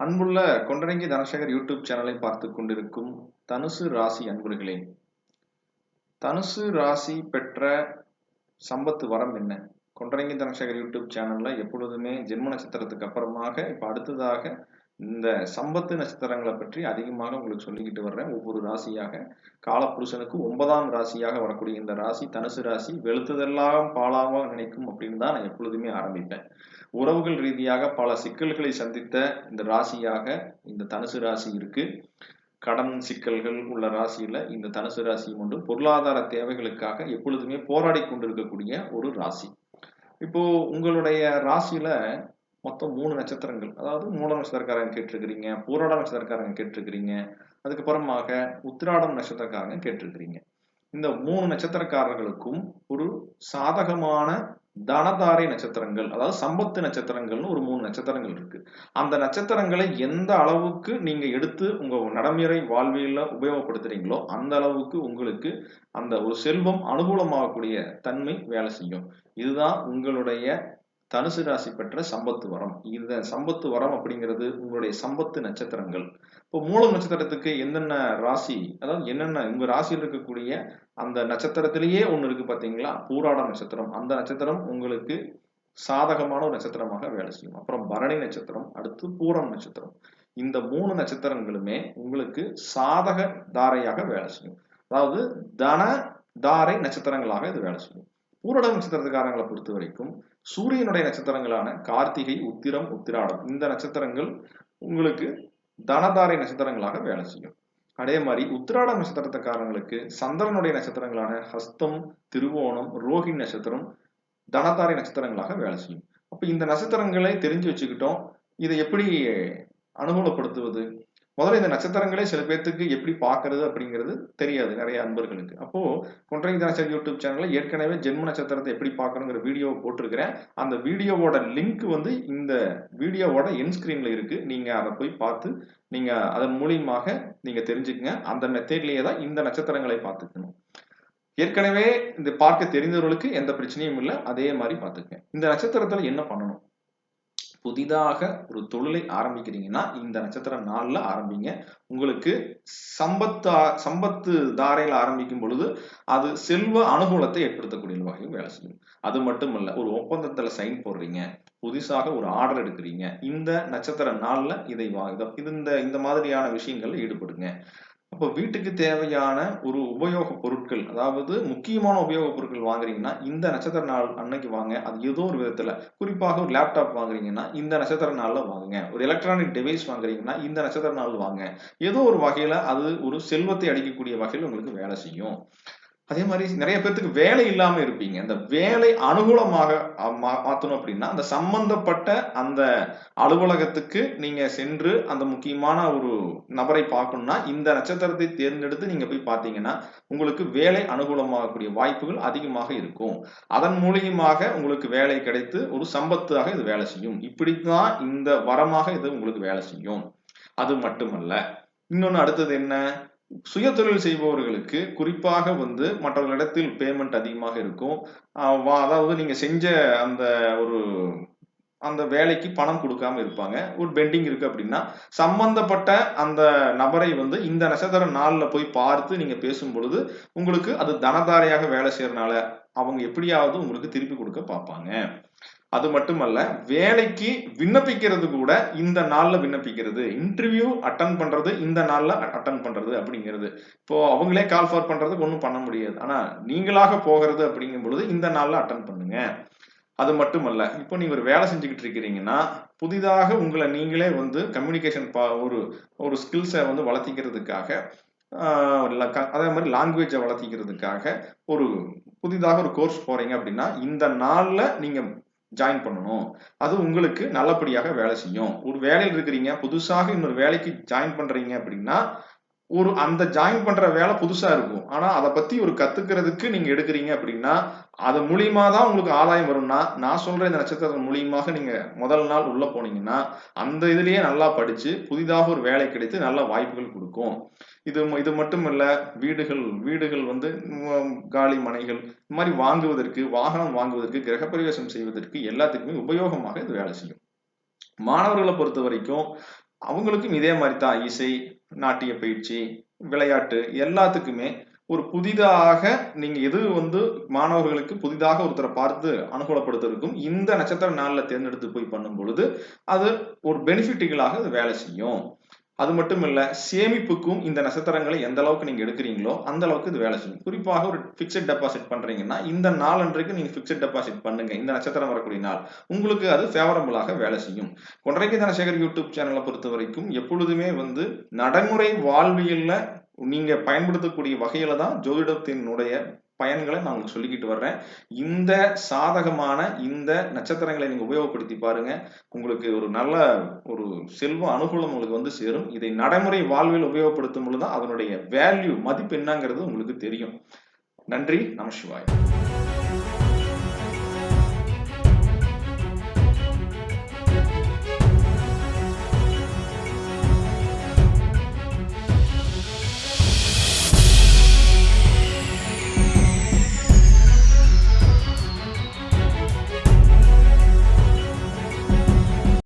அன்புள்ள கொண்டரங்கி தனசேகர் யூடியூப் சேனலை பார்த்து கொண்டிருக்கும் தனுசு ராசி அன்பர்களே தனுசு ராசி பெற்ற சம்பத்து வரம் என்ன? கொண்டரங்கி தனசேகர் யூடியூப் சேனல்ல எப்பொழுதுமே ஜென்ம நட்சத்திரத்துக்கு அப்புறமாக இப்ப அடுத்ததாக இந்த சம்பத்து நட்சத்திரங்களை பற்றி அதிகமாக உங்களுக்கு சொல்லிக்கிட்டு வர்றேன். ஒவ்வொரு ராசியாக காலப்புருஷனுக்கு ஒன்பதாம் ராசியாக வரக்கூடிய இந்த ராசி தனுசு ராசி வெளுத்ததெல்லாம் பாலாக நினைக்கும் அப்படின்னு தான் நான் எப்பொழுதுமே ஆரம்பிப்பேன். உறவுகள் ரீதியாக பல சிக்கல்களை சந்தித்த இந்த ராசியாக இந்த தனுசு ராசி இருக்கு. கடன் சிக்கல்கள் உள்ள ராசியில இந்த தனுசு ராசி கொண்டு பொருளாதார தேவைகளுக்காக எப்பொழுதுமே போராடி கொண்டிருக்கக்கூடிய ஒரு ராசி. இப்போ உங்களுடைய ராசியில மொத்தம் மூணு நட்சத்திரங்கள். அதாவது மூல நட்சத்திரக்காரங்க கேட்டிருக்கிறீங்க பூராட நட்சத்திரக்காரங்க கேட்டிருக்கிறீங்க அதுக்கப்புறமாக உத்திராடம் நட்சத்திரக்காரங்க கேட்டிருக்கிறீங்க. இந்த மூணு நட்சத்திரக்காரர்களுக்கும் ஒரு சாதகமான தனதாரை நட்சத்திரங்கள் அதாவது சம்பத்து நட்சத்திரங்கள்னு ஒரு மூணு நட்சத்திரங்கள் இருக்கு. அந்த நட்சத்திரங்களை எந்த அளவுக்கு நீங்க எடுத்து உங்க நடைமுறை வாழ்வியல உபயோகப்படுத்துறீங்களோ அந்த அளவுக்கு உங்களுக்கு அந்த ஒரு செல்வம் அனுகூலமாகக்கூடிய தன்மை வேலை செய்யும். இதுதான் உங்களுடைய தனுசு ராசி பெற்ற சம்பத்து வரம். இந்த சம்பத்து வரம் அப்படிங்கிறது உங்களுடைய சம்பத்து நட்சத்திரங்கள். இப்போ மூல நட்சத்திரத்துக்கு என்னென்ன ராசி அதாவது என்னென்ன உங்க ராசியில் இருக்கக்கூடிய அந்த நட்சத்திரத்திலேயே ஒன்று இருக்கு பார்த்தீங்களா? பூராட நட்சத்திரம். அந்த நட்சத்திரம் உங்களுக்கு சாதகமான ஒரு நட்சத்திரமாக வேலை செய்யும். அப்புறம் பரணி நட்சத்திரம் அடுத்து பூரம் நட்சத்திரம். இந்த மூணு நட்சத்திரங்களுமே உங்களுக்கு சாதக தாரையாக வேலை செய்யும். அதாவது தன தாரை நட்சத்திரங்களாக இது வேலை செய்யும். பூரட நட்சத்திரத்துக்காரங்களை பொறுத்த வரைக்கும் சூரியனுடைய நட்சத்திரங்களான கார்த்திகை உத்திரம் உத்திராடம் இந்த நட்சத்திரங்கள் உங்களுக்கு தனதாரை நட்சத்திரங்களாக வேலை செய்யும். அதே மாதிரி உத்திராட நட்சத்திரத்துக்காரங்களுக்கு சந்திரனுடைய நட்சத்திரங்களான ஹஸ்தம் திருவோணம் ரோஹி நட்சத்திரம் தனதாரை நட்சத்திரங்களாக வேலை செய்யும். அப்ப இந்த நட்சத்திரங்களை தெரிஞ்சு வச்சுக்கிட்டோம். இதை எப்படி அனுகூலப்படுத்துவது? முதல்ல இந்த நட்சத்திரங்களே சில பேர்த்துக்கு எப்படி பார்க்கறது அப்படிங்கிறது தெரியாது நிறைய அன்பர்களுக்கு. அப்போ கொன்றை தினசரி யூடியூப் சேனல்ல ஏற்கனவே ஜென்ம நட்சத்திரத்தை எப்படி பார்க்கணுங்கிற வீடியோ போட்டிருக்கிறேன். அந்த வீடியோவோட லிங்க் வந்து இந்த வீடியோவோட என் ஸ்கிரீன்ல இருக்கு. நீங்க அதை போய் பார்த்து நீங்க அதன் மூலியமாக நீங்க தெரிஞ்சுக்கங்க. அந்த மெத்தேட்லயே தான் இந்த நட்சத்திரங்களை பார்த்துக்கணும். ஏற்கனவே இந்த பார்க்க தெரிந்தவர்களுக்கு எந்த பிரச்சனையும் இல்லை. அதே மாதிரி பார்த்துக்கங்க. இந்த நட்சத்திரத்துல என்ன பண்ணணும்? புதிதாக ஒரு தொழிலை ஆரம்பிக்கிறீங்கன்னா இந்த நட்சத்திர நாளில் ஆரம்பிங்க. உங்களுக்கு சம்பத்தா சம்பத்து தாரையில் ஆரம்பிக்கும் பொழுது அது செல்வ அனுகூலத்தை ஏற்படுத்தக்கூடிய வகையில் வேலை செய்யும். அது மட்டும் இல்லை ஒரு ஒப்பந்தத்தில் சைன் போடுறீங்க புதுசாக ஒரு ஆர்டர் எடுக்கிறீங்க இந்த நட்சத்திர நாளில் இதை இது இந்த இந்த மாதிரியான விஷயங்கள்ல ஈடுபடுங்க. அப்போ வீட்டுக்கு தேவையான ஒரு உபயோக பொருட்கள் அதாவது முக்கியமான உபயோக பொருட்கள் வாங்குறீங்கன்னா இந்த நட்சத்திர நாள் அன்னைக்கு வாங்க. அது ஏதோ ஒரு விதத்துல. குறிப்பாக ஒரு லேப்டாப் வாங்குறீங்கன்னா இந்த நட்சத்திர நாள்ல வாங்குங்க. ஒரு எலக்ட்ரானிக் டிவைஸ் வாங்குறீங்கன்னா இந்த நட்சத்திர நாள் வாங்க. ஏதோ ஒரு வகையில அது ஒரு செல்வத்தை அடிக்கக்கூடிய வகையில் உங்களுக்கு வேலை செய்யும். அதே மாதிரி நிறைய பேர்த்துக்கு வேலை இல்லாம இருப்பீங்க. அந்த வேலை அனுகூலமாக மாத்தணும் அப்படின்னா அந்த சம்பந்தப்பட்ட அந்த அலுவலகத்துக்கு நீங்க சென்று அந்த முக்கியமான ஒரு நபரை பார்க்கணும்னா இந்த நட்சத்திரத்தை தேர்ந்தெடுத்து நீங்க போய் பார்த்தீங்கன்னா உங்களுக்கு வேலை அனுகூலமாகக்கூடிய வாய்ப்புகள் அதிகமாக இருக்கும். அதன் மூலியமாக உங்களுக்கு வேலை கிடைத்து ஒரு சம்பத்தாக இது வேலை செய்யும். இப்படித்தான் இந்த வரமாக இது உங்களுக்கு வேலை செய்யும். அது மட்டுமல்ல. இன்னொன்னு அடுத்தது என்ன? சுய தொழில் செய்பவர்களுக்கு குறிப்பாக வந்து மற்றவர்களிடத்தில் பேமெண்ட் அதிகமாக இருக்கும். அதாவது நீங்க செஞ்ச அந்த ஒரு அந்த வேலைக்கு பணம் கொடுக்காம இருப்பாங்க. ஒரு பெண்டிங் இருக்கு அப்படின்னா சம்பந்தப்பட்ட அந்த நபரை வந்து இந்த நட்சத்திர நாளில் போய் பார்த்து நீங்க பேசும் பொழுது உங்களுக்கு அது தனதாரையாக வேலை செய்யறதுனால அவங்க எப்படியாவது உங்களுக்கு திருப்பி கொடுக்க பார்ப்பாங்க. அது மட்டுமல்ல வேலைக்கு விண்ணப்பிக்கிறது கூட இந்த நாள்ல விண்ணப்பிக்கிறது. இன்டர்வியூ அட்டன் பண்றது இந்த நாள்ல அட்டன் பண்றது அப்படிங்கிறது. இப்போ அவங்களே கால் ஃபார் பண்றதுக்கு ஒன்றும் பண்ண முடியாது. ஆனா நீங்களாக போகிறது அப்படிங்கும் பொழுது இந்த நாள்ல அட்டன் பண்ணுங்க. அது மட்டுமல்ல இப்போ நீங்க ஒரு வேலை செஞ்சுக்கிட்டு இருக்கிறீங்கன்னா புதிதாக உங்களை நீங்களே வந்து கம்யூனிகேஷன் ஒரு ஒரு ஸ்கில்ஸை வந்து வளர்த்திக்கிறதுக்காக அதே மாதிரி லாங்குவேஜை வளர்த்திக்கிறதுக்காக ஒரு புதிதாக ஒரு கோர்ஸ் போறீங்க அப்படின்னா இந்த நாள்ல நீங்க ஜாயின் பண்ணணும். அது உங்களுக்கு நல்லபடியாக வேலை செய்யும். ஒரு வேலையில் இருக்கிறீங்க புதுசாக இன்னொரு வேலைக்கு ஜாயின் பண்றீங்க அப்படின்னா ஒரு அந்த ஜாயின் பண்ற வேலை புதுசா இருக்கும். ஆனா அதை பத்தி ஒரு கத்துக்கிறதுக்கு நீங்க எடுக்கிறீங்க அப்படின்னா அது மூலியமா தான் உங்களுக்கு ஆதாயம் வரும்னா நான் சொல்ற இந்த நட்சத்திரத்தின் மூலியமாக நீங்க முதல் நாள் உள்ள போனீங்கன்னா அந்த இதுலயே நல்லா படிச்சு புதிதாக ஒரு வேலை கிடைத்து நல்ல வாய்ப்புகள் கொடுக்கும். இது இது மட்டும் இல்ல வீடுகள் வீடுகள் வந்து காலி மனைகள் இந்த மாதிரி வாங்குவதற்கு வாகனம் வாங்குவதற்கு கிரகப்பிரவேசம் செய்வதற்கு எல்லாத்துக்குமே உபயோகமாக இது வேலை செய்யும். மாணவர்களை பொறுத்த வரைக்கும் அவங்களுக்கும் இதே மாதிரி தான் இசை நாட்டிய பயிற்சி விளையாட்டு எல்லாத்துக்குமே ஒரு புதிதாக நீங்க எது வந்து மாணவர்களுக்கு புதிதாக ஒருத்தரை பார்த்து அனுகூலப்படுத்துறதுக்கும் இந்த நட்சத்திர நாள்ல தேர்ந்தெடுத்து போய் பண்ணும் பொழுது அது ஒரு பெனிஃபிட்டுகளாக அது வேலை செய்யும். அது மட்டும் இல்ல சேமிப்புக்கும் இந்த நட்சத்திரங்களை எந்த அளவுக்கு நீங்க எடுக்கிறீங்களோ அந்த அளவுக்கு இது வேலை செய்யும். குறிப்பாக ஒரு பிக்சட் டெபாசிட் பண்றீங்கன்னா இந்த நாளன்றைக்கு நீங்க பிக்சட் டெபாசிட் பண்ணுங்க. இந்த நட்சத்திரம் வரக்கூடிய நாள். உங்களுக்கு அது ஃபேவரபுளாக வேலை செய்யும். கொன்றைக்கு தனசேகர் யூடியூப் சேனலை பொறுத்த வரைக்கும் எப்பொழுதுமே வந்து நடைமுறை வாழ்வியல்ல நீங்க பயன்படுத்தக்கூடிய வகையில தான் ஜோதிடத்தினுடைய பயன்களை நான் உங்களுக்கு சொல்லிக்கிட்டு வர்றேன். இந்த சாதகமான இந்த நட்சத்திரங்களை நீங்கள் உபயோகப்படுத்தி பாருங்க. உங்களுக்கு ஒரு நல்ல ஒரு செல்வ அனுகூலம் உங்களுக்கு வந்து சேரும். இதை நடைமுறை வாழ்வில் உபயோகப்படுத்தும் பொழுது தான் அதனுடைய வேல்யூ மதிப்பு என்னங்கிறது உங்களுக்கு தெரியும். நன்றி நமசிவாய்